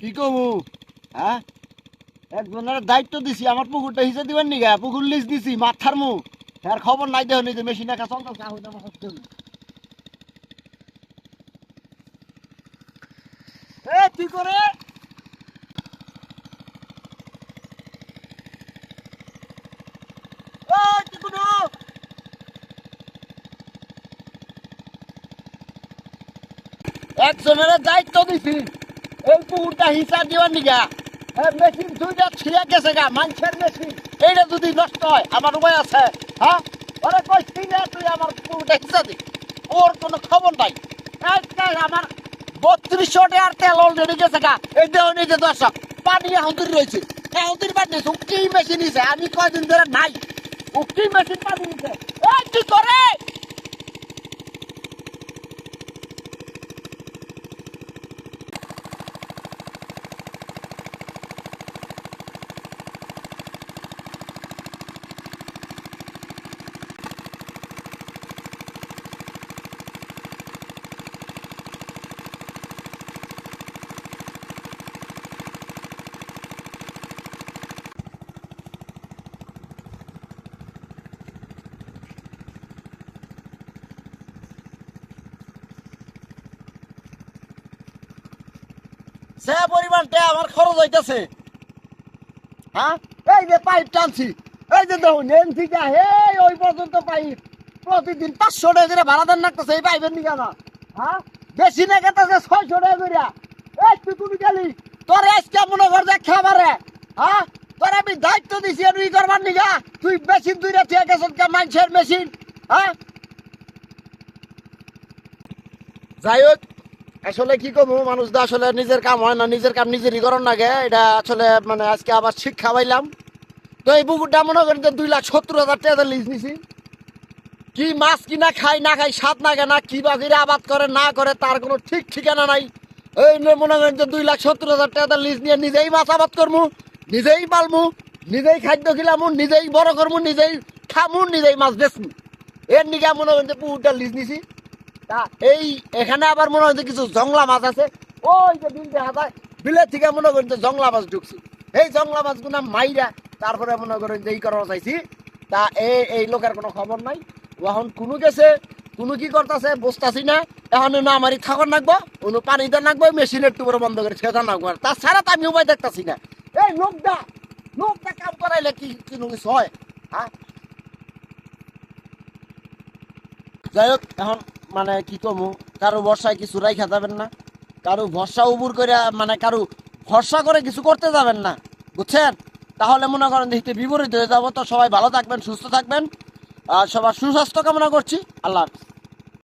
কি কমু হ্যাঁ? একজনের দায়িত্ব দিছি, আমার পুকুরটা হিসেবে দিবেন নি গা? পুকুর লিজ দিছি, মাথার মু আর খবর নাই দেহ যে মেশিন একা না। এ, কি করে? একজনের দায়িত্ব দিছি। এই পুকুরটা দিবার নিগা মেশিন দুইটা গেছে গা মানুষের মেশিন। এইটা যদি নষ্ট হয়, আমার উপায় আছে হ্যাঁ ওরে কই তুই আমার পুকুরটা দি ওর কোনো খবর নাই। আমার বত্রিশশো টাকার তেল অলরেডি গেছে গা। এই দেহ নিজে দর্শক, পানি হুঁদুর রয়েছে। হুঁদুর পানি নিয়েছে কি মেশিন নিছে। আমি কয়দিন ধরে নাই। ও কি মেশিন পানি নিছে। এই কি সে পরিমাণটা আমার খরচ হইতেছে। হ্যাঁ? এই যে পাইপ টানছি, এই যে দেখুন, এন থেকে হে ওই পর্যন্ত পাইপ প্রতিদিন পাঁচশো টাকা করে ভাড়া দেন লাগতেছে এই পাইপের নিকে না। হ্যাঁ? বেশি না গেতেছে ছয়শো টাকা করে। এই তুই তুমি গেলি? তোর আজকে মনে কর যে খাবারে। হ্যাঁ? তোর আমি দায়িত্ব দিছি আর ই করবার নিগা তুই মেশিন দুইটা থেকে গেছত কে মানুষের মেশিন হ্যাঁ? যাই হোক আসলে কি করব মানুষ তো আসলে নিজের কাম হয় না, নিজের কাম নিজেরই করার লাগে এটা আসলে মানে আজকে আবার শিক্ষা পাইলাম। তো এই পুকুরটা মনে করেন যে দুই লাখ সত্তর হাজার টাকা লিজ নিছি। কি মাছ কিনা খাই না খাই স্বাদ না না, কি বা করে আবাদ করে, না করে, তার কোনো ঠিক ঠিকানা নাই। এই মনে করেন যে দুই লাখ সত্তর হাজার টাকা লিজ নিয়ে নিজেই মাছ আবাদ করব নিজেই পালমু, নিজেই খাদ্য খিলামু, নিজেই বড় করব নিজেই খামু, নিজেই মাছ বেচমু। এর নিকে মনে করেন যে পুকুরটা লিজ নিছি। তা এই, এখানে আবার মনে হচ্ছে কিছু জংলা মাছ আছে। ওই যে বিল দেখা যায় বিলের থেকে মনে করেন যে জংলা মাছ ঢুকছে। এই জংলা মাছ মাছগুলো মাইরা তারপরে মনে করেন যে এই করার চাইছি। তা এই এই লোকের কোনো খবর নাই। এখন কোনো গেছে, কোনো কি করতেছে বসতাছি না। এখন না আমারই থাকর নাকবো কোনো পানি দেন নাকবো মেশিনের টুকরো বন্ধ করে ছেদা নাকবো আর তাছাড়া তো আমি উপায় দেখতাছি না। এই লোকটা লোকটা কাম করাইলে কি কোনো কিছু হয়? হ্যাঁ? যাই হোক, এখন মানে কি কমু, কারও ভরসায় কিছু রাইখা যাবেন না, কারও ভরসা উবুর করে মানে কারও ভরসা করে কিছু করতে যাবেন না, বুঝছেন? তাহলে মনে করেন দেখতে বিপরীত হয়ে যাব। তো সবাই ভালো থাকবেন, সুস্থ থাকবেন, আর সবার সুস্বাস্থ্য কামনা করছি। আল্লাহ হাফিজ।